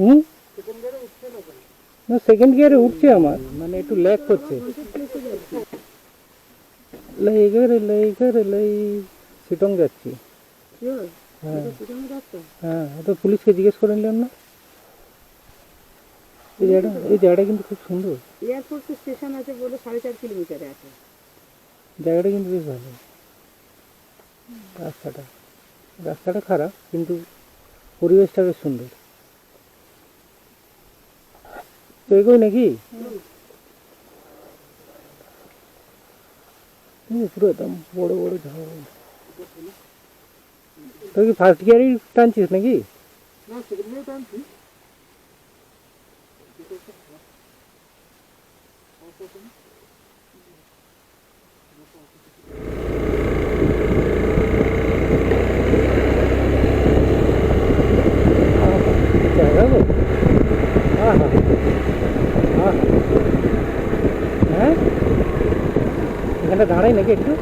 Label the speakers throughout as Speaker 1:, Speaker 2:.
Speaker 1: হুম? না সেকেন্ড গিয়ারে উঠছে আমার। মানে একটু ল্যাক করছে। লাই গেরে লাই গেরে লাই। সিটং যাচ্ছি। হ্যাঁ। হ্যাঁ তো পুলিশকে জিজ্ঞেস করে নিলাম না? এই জায়গাটা এই জায়গাটা কিন্তু খুব সুন্দর।
Speaker 2: এয়ারপোর্ট স্টেশন আছে বলে সাড়ে চার কিলোমিটারে আছে।
Speaker 1: জায়গাটা কিন্তু বেশ ভালো। রাস্তাটা। রাস্তাটা খারাপ কিন্তু পরিবেশটা বেশ সুন্দর তো এগোই নাকি হুম, পুরো একদম বড় বড় ঝাউ তো কি ফার্স্ট গিয়ারই টানছিস নাকি জায়গা গো হ্যাঁ হ্যাঁ হ্যাঁ হ্যাঁ এখানটা দাঁড়াই নাকি একটু?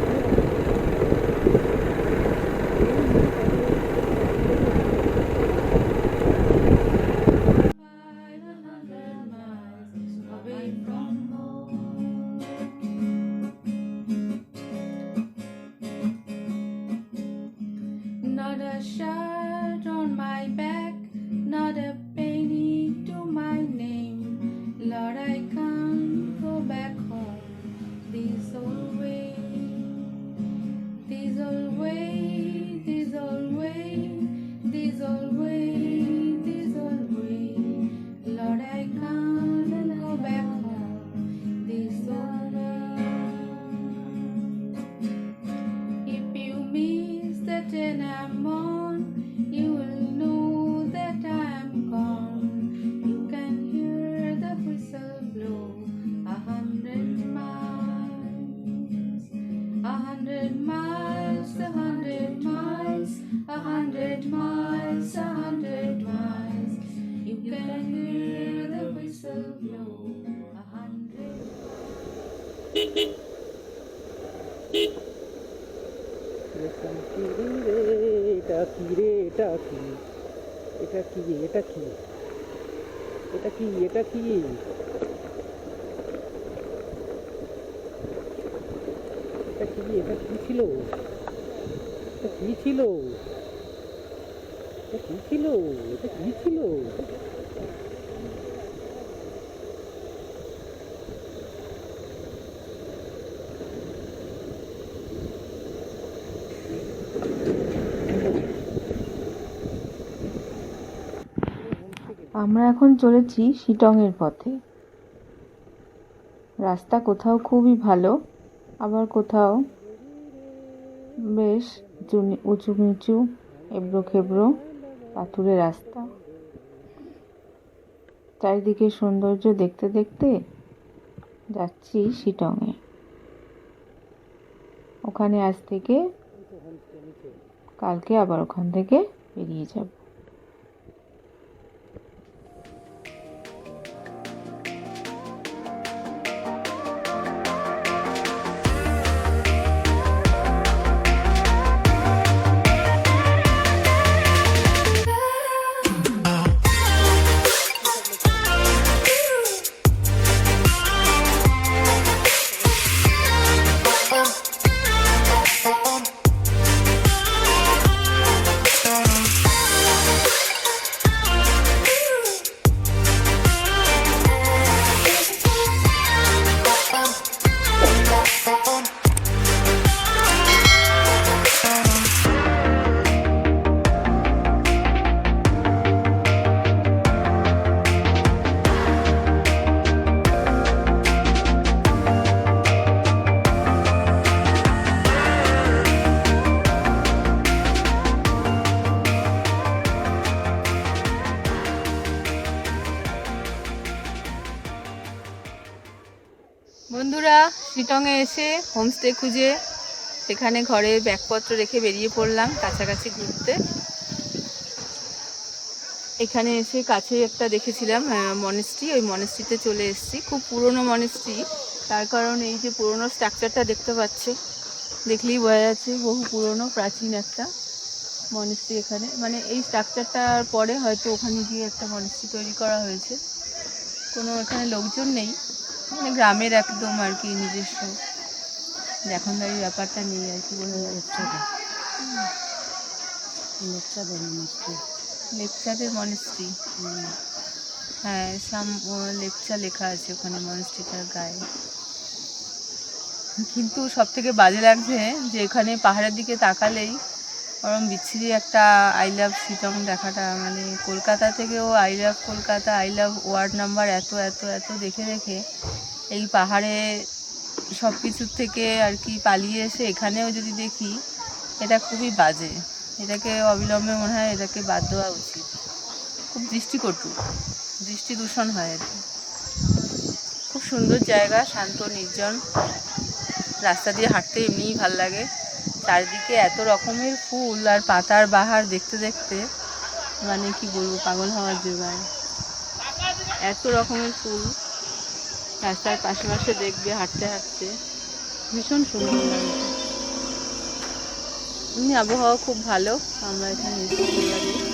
Speaker 1: এটা কি? এটা কি? এটা কি? এটা কি? এটা কি? এটা কি ছিল? এটা কি ছিল? এটা কি ছিল? এটা কি ছিল?
Speaker 3: আমরা এখন চলেছি শিটংয়ের পথে। রাস্তা কোথাও খুবই ভালো, আবার কোথাও বেশ উঁচু- নিচু, এবড়ো খেবড়ো পাথুরে রাস্তা। চারিদিকে সৌন্দর্য দেখতে দেখতে যাচ্ছি শিটংয়ে। ওখানে আজ থেকে, কালকে আবার ওখান থেকে বেরিয়ে যাব। বন্ধুরা, শিটংয়ে এসে হোমস্টে খুঁজে সেখানে ঘরে ব্যাগপত্র রেখে বেরিয়ে পড়লাম কাছাকাছি ঘুরতে। এখানে এসে কাছে একটা দেখেছিলাম মনেস্ট্রি ওই মনেস্ট্রিতে চলে এসেছি। খুব পুরনো মনেস্ট্রি তার কারণ এই যে পুরনো স্ট্রাকচারটা দেখতে পাচ্ছে, দেখলেই বোঝা যাচ্ছে বহু পুরনো, প্রাচীন একটা মনেস্ট্রি এখানে। মানে এই স্ট্রাকচারটার পরে হয়তো ওখানে গিয়ে একটা মনেস্ট্রি তৈরি করা হয়েছে। কোনো এখানে লোকজন নেই। মানে গ্রামের একদম আর কি নিজস্ব। এখনকার এই ব্যাপারটা নেই আর কি বোঝা যাচ্ছে লেপচাদের মনেস্ট্রি হ্যাঁ সাম লেপচা লেখা আছে ওখানে মনেস্ট্রিটার গায়ে। কিন্তু সব থেকে বাজে লাগছে যে এখানে পাহাড়ের দিকে তাকালেই ওরম বিচ্ছিরি একটা আই লাভ সিটং দেখাটা মানে কলকাতা থেকেও I love Kolkata I love word number এত এত এত দেখে দেখে এই পাহাড়ে সব কিছুর থেকে আর কি পালিয়ে এসে এখানেও যদি দেখি, এটা খুবই বাজে। এটাকে অবিলম্বে মনে হয় এটাকে বাদ দেওয়া উচিত। খুব দৃষ্টিকটু, দৃষ্টি দূষণ হয় আর কি। খুব সুন্দর জায়গা, শান্ত, নির্জন। রাস্তা দিয়ে হাঁটতে এমনিই ভালো লাগে। চারিদিকে এত রকমের ফুল আর পাতার বাহার দেখতে দেখতে মানে কি বলব, পাগল হওয়ার জোগাড় এত রকমের ফুল। রাস্তার পাশে পাশে দেখবে, হাঁটতে হাঁটতে। ভীষণ সুন্দর আবহাওয়া খুব ভালো। আমরা এখানে এসেছি।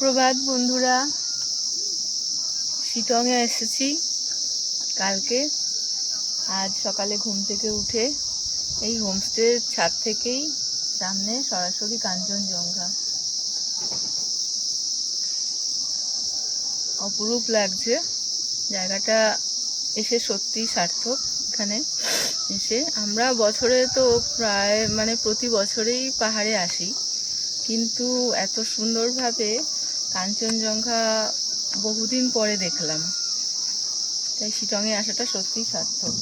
Speaker 3: সুপ্রভাত, বন্ধুরা। শিটংয়ে এসেছি কালকে। আজ সকালে ঘুম থেকে উঠে এই হোমস্টের ছাদ থেকেই সামনে সরাসরি কাঞ্চনজঙ্ঘা। অপরূপ লাগছে। জায়গাটা এসে সত্যিই সার্থক এখানে এসে। আমরা বছরে তো প্রায় মানে প্রতি বছরেই পাহাড়ে আসি। কিন্তু এত সুন্দরভাবে কাঞ্চনজঙ্ঘা বহুদিন পরে দেখলাম। তাই শিটংয়ে আসাটা সত্যিই সার্থক।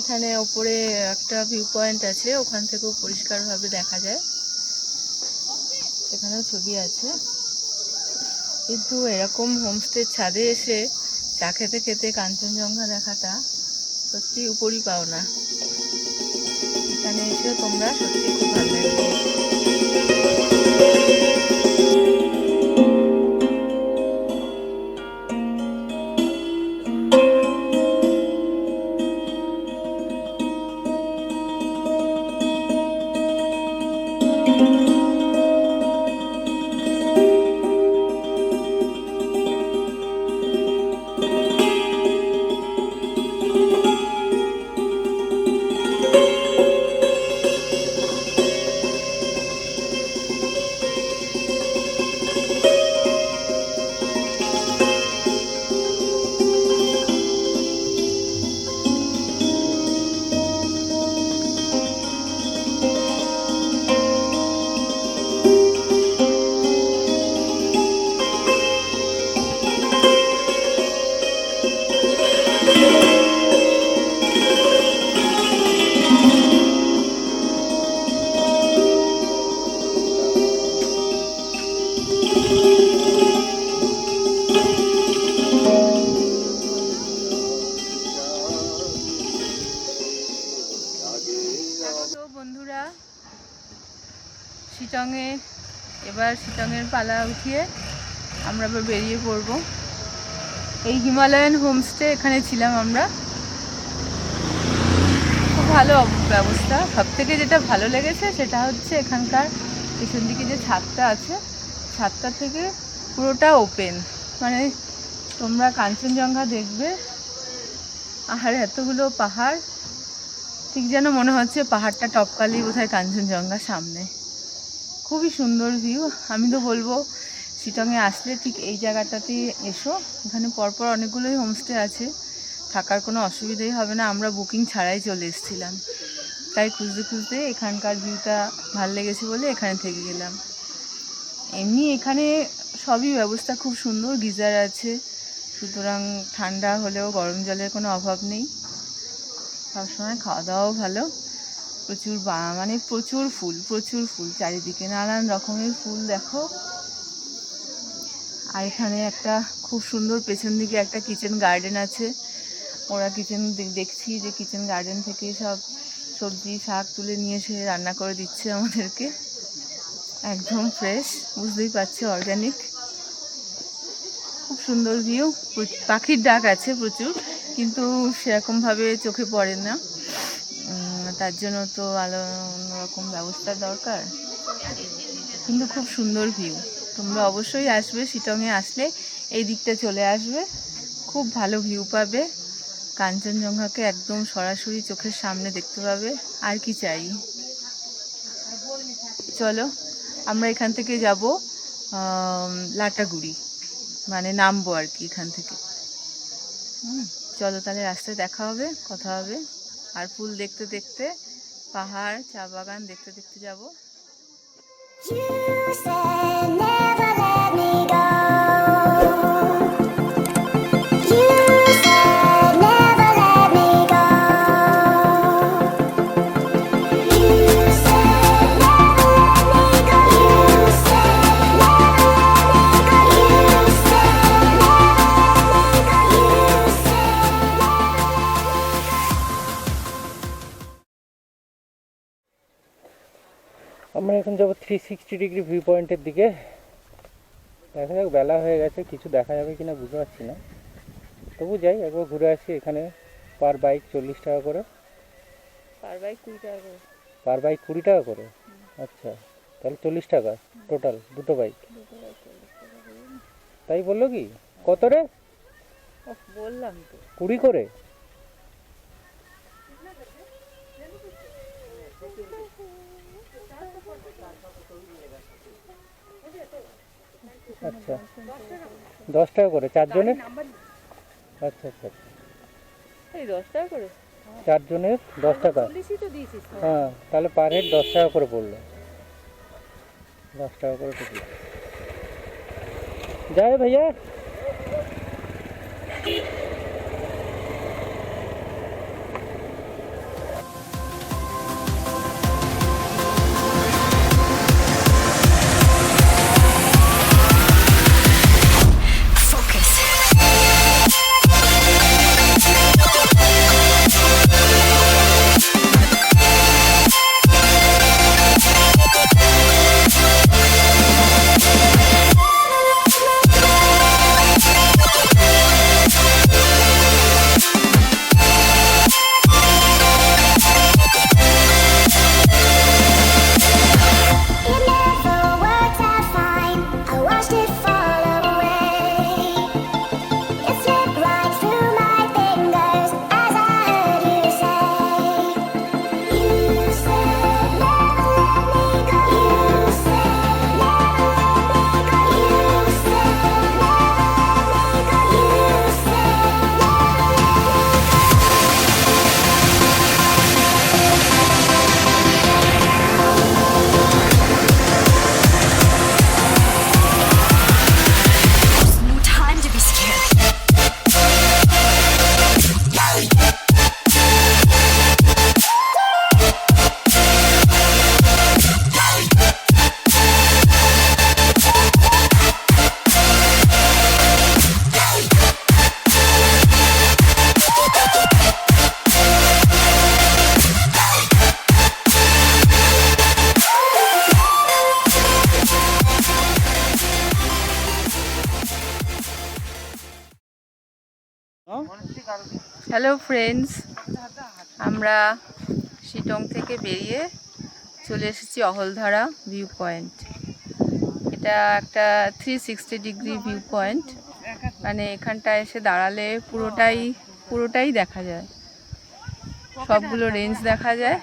Speaker 3: এখানে ওপরে একটা ভিউ পয়েন্ট আছে, ওখান থেকেও পরিষ্কারভাবে দেখা যায়। সেখানেও ছবি আছে। কিন্তু এরকম হোমস্টের ছাদে এসে চা খেতে খেতে কাঞ্চনজঙ্ঘা দেখাটা সত্যি উপরই পাও না এখানে এসে তোমরা সত্যি খুব ভালো লাগবে আমরা এবার বেরিয়ে পড়ব। এই হিমালয়ান হোমস্টে এখানে ছিলাম আমরা। খুব ভালো ব্যবস্থা। সব থেকে যেটা ভালো লেগেছে সেটা হচ্ছে এখানকার পেছন দিকে যে ছাদটা আছে, ছাদটা থেকে পুরোটা ওপেন। মানে তোমরা কাঞ্চনজঙ্ঘা দেখবে। আর এতগুলো পাহাড়। ঠিক যেন মনে হচ্ছে পাহাড়টা টপকালি বোধহয় কাঞ্চনজঙ্ঘা সামনে। খুবই সুন্দর ভিউ আমি তো বলব শিটংয়ে আসলে ঠিক এই জায়গাটাতে এসো। এখানে পরপর অনেকগুলোই হোমস্টে আছে। থাকার কোনো অসুবিধাই হবে না। আমরা বুকিং ছাড়াই চলে এসেছিলাম। তাই খুঁজতে খুঁজতে এখানকার ভিউটা ভালো লেগেছে বলে এখানে থেকে গেলাম। এমনি এখানে সবই ব্যবস্থা খুব সুন্দর। গিজার আছে। সুতরাং ঠান্ডা হলেও গরম জলের কোনো অভাব নেই। সবসময় খাওয়া দাওয়াও ভালো। প্রচুর মানে প্রচুর ফুল প্রচুর ফুল। চারিদিকে নানান রকমের ফুল দেখো। আর এখানে একটা খুব সুন্দর পেছন দিকে একটা কিচেন গার্ডেন আছে। ওরা কিচেন দেখছি যে কিচেন গার্ডেন থেকে সব সবজি, শাক তুলে নিয়ে এসে রান্না করে দিচ্ছে আমাদেরকে। একদম ফ্রেশ বুঝতেই পারছি অর্গ্যানিক খুব সুন্দর ভিউ পাখির ডাক আছে প্রচুর, কিন্তু সেরকমভাবে চোখে পড়ে না। তার জন্য তো আলো অন্যরকম ব্যবস্থা দরকার। কিন্তু খুব সুন্দর ভিউ তোমরা অবশ্যই আসবে, শিটংয়ে আসলে এই দিকটা চলে আসবে। খুব ভালো ভিউ পাবে। কাঞ্চনজঙ্ঘাকে একদম সরাসরি চোখের সামনে দেখতে পাবে। আর কি চাই? চলো, আমরা এখান থেকে যাব লাটাগুড়ি। মানে নামবো আর কি এখান থেকে। চলো তাহলে রাস্তায় দেখা হবে, কথা হবে। আর ফুল দেখতে দেখতে, পাহাড়, চা বাগান দেখতে দেখতে যাব।
Speaker 1: আমরা এখন যাব থ্রি সিক্সটি ডিগ্রি ভিউ পয়েন্টের দিকে। দেখা যাক বেলা হয়ে গেছে কিছু দেখা যাবে কিনা বুঝতে পারছি না। তবু যাই একবার ঘুরে আসি এখানে। পার বাইক চল্লিশ টাকা করে।
Speaker 3: পার বাইক কুড়ি টাকা করে।
Speaker 1: পার বাইক কুড়ি টাকা করে? আচ্ছা তাহলে চল্লিশ টাকা টোটাল দুটো বাইক তাই বলল কি? কত রে?
Speaker 2: বললাম তো।
Speaker 1: কুড়ি করে? আচ্ছা। দশ টাকা করে চারজনের? আচ্ছা আচ্ছা আচ্ছা।
Speaker 2: এই দশ টাকা করে?
Speaker 1: চারজনের দশ টাকা। হ্যাঁ তাহলে পার হেড দশ টাকা করে পড়ল। দশ টাকা করে টিকিট যায় ভাইয়া।
Speaker 3: হ্যালো ফ্রেন্ডস আমরা শিটং থেকে বেরিয়ে চলে এসেছি অহলধারা ভিউ পয়েন্ট এটা একটা three sixty degree view point মানে এখানটায় এসে দাঁড়ালে পুরোটাই পুরোটাই দেখা যায়। সবগুলো রেঞ্জ দেখা যায়।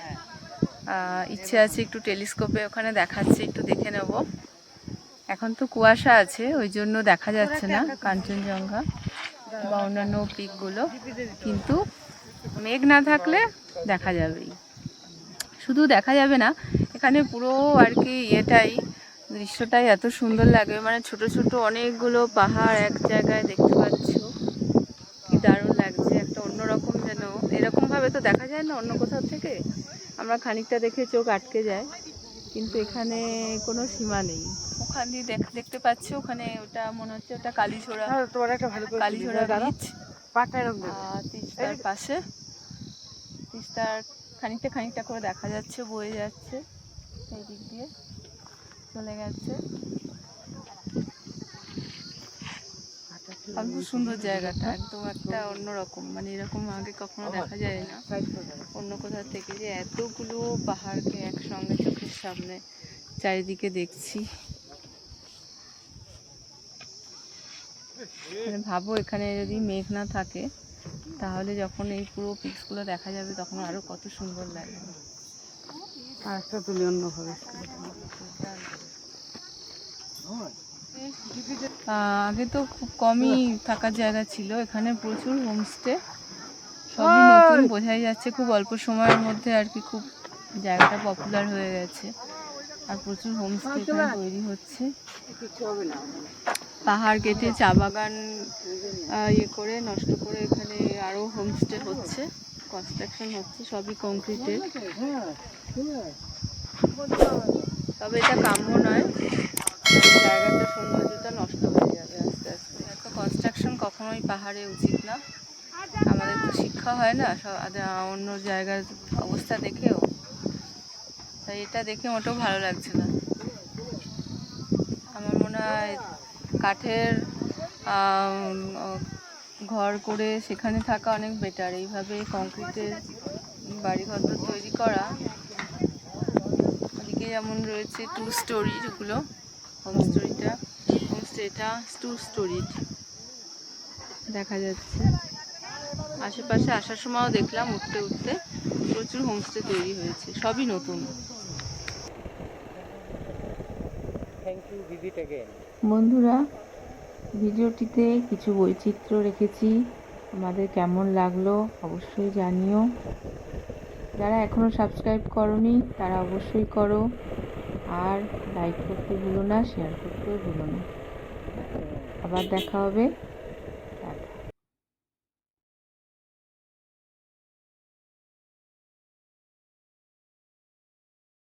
Speaker 3: ইচ্ছে আছে একটু টেলিস্কোপে ওখানে দেখাচ্ছে, একটু দেখে নেব। এখন তো কুয়াশা আছে, ওই জন্য দেখা যাচ্ছে না, কাঞ্চনজঙ্ঘা। বা অন্যান্য পিকগুলো, কিন্তু মেঘ না থাকলে দেখা যাবেই। শুধু দেখা যাবে না, এখানে পুরো আর কি ইয়েটাই, দৃশ্যটাই এত সুন্দর লাগে। মানে ছোট ছোট অনেকগুলো পাহাড় এক জায়গায় দেখতে পাচ্ছ। কি দারুণ লাগছে, একটা অন্যরকম যেন। এরকমভাবে তো দেখা যায় না অন্য কোথাও থেকে? আমরা খানিকটা দেখে চোখ আটকে যায়, কিন্তু এখানে কোনো সীমা নেই। ওখান দিয়ে দেখ- দেখতে পাচ্ছি ওখানে ওটা মনে হচ্ছে ওটা কালীঝোড়া।
Speaker 2: হ্যাঁ, তোমার একটা ভালো
Speaker 3: কালীঝোড়া বিচ তিস্তার পাশে। তিস্তার খানিকটা খানিকটা করে দেখা যাচ্ছে বয়ে যাচ্ছে এই দিক দিয়ে চলে গেছে। খুব সুন্দর জায়গাটা একদম একটা অন্যরকম মানে এরকম আগে কখনো দেখা যায় না অন্য কোথাও থেকে যে এতগুলো পাহাড়কে একসঙ্গে চোখের সামনে চারিদিকে দেখছি। মানে ভাবো এখানে যদি মেঘ না থাকে তাহলে যখন এই পুরো পিক্সগুলো দেখা যাবে তখন আরও কত সুন্দর লাগবে।
Speaker 2: আর একটা তুলি অন্যভাবে
Speaker 3: আগে তো খুব কমই থাকার জায়গা ছিল এখানে প্রচুর হোমস্টে সবই নতুন বোঝাই যাচ্ছে খুব অল্প সময়ের মধ্যে আর কি খুব জায়গাটা পপুলার হয়ে গেছে। আর প্রচুর হোমস্টে এখানে তৈরি হচ্ছে। পাহাড় কেটে চা বাগান ইয়ে করে, নষ্ট করে এখানে আরও হোমস্টে হচ্ছে কনস্ট্রাকশন হচ্ছে, সবই কংক্রিটের তবে এটা কাম্য নয়, জায়গাটা সৌন্দর্যটা নষ্ট হয়ে যাবে আস্তে আস্তে। এত কনস্ট্রাকশন কখনোই পাহাড়ে উচিত না। আমাদের তো শিক্ষা হয় না অন্য জায়গার অবস্থা দেখেও। তাই এটা দেখে মোটেও ভালো লাগছে না। আমার মনে হয় কাঠের ঘর করে সেখানে থাকা অনেক বেটার এইভাবে কংক্রিটের বাড়িঘর তৈরি করা। ওদিকে যেমন রয়েছে টু স্টোরি যেগুলো হোম স্টোরিটা হোম স্টেটা টু স্টোরি দেখা যাচ্ছে। আশেপাশে আসার সময়ও দেখলাম উঠতে উঠতে প্রচুর হোমস্টে তৈরি হয়েছে, সবই নতুন।
Speaker 1: থ্যাংক ইউ ভিজিট অ্যাগেন
Speaker 3: বন্ধুরা, ভিডিওটিতে কিছু বৈচিত্র্য রেখেছি। আমাদের কেমন লাগল অবশ্যই জানিও। যারা এখনও সাবস্ক্রাইব করনি, তারা অবশ্যই করো। আর লাইক করতে ভুলো না শেয়ার করতেও ভুলো না। আবার দেখা হবে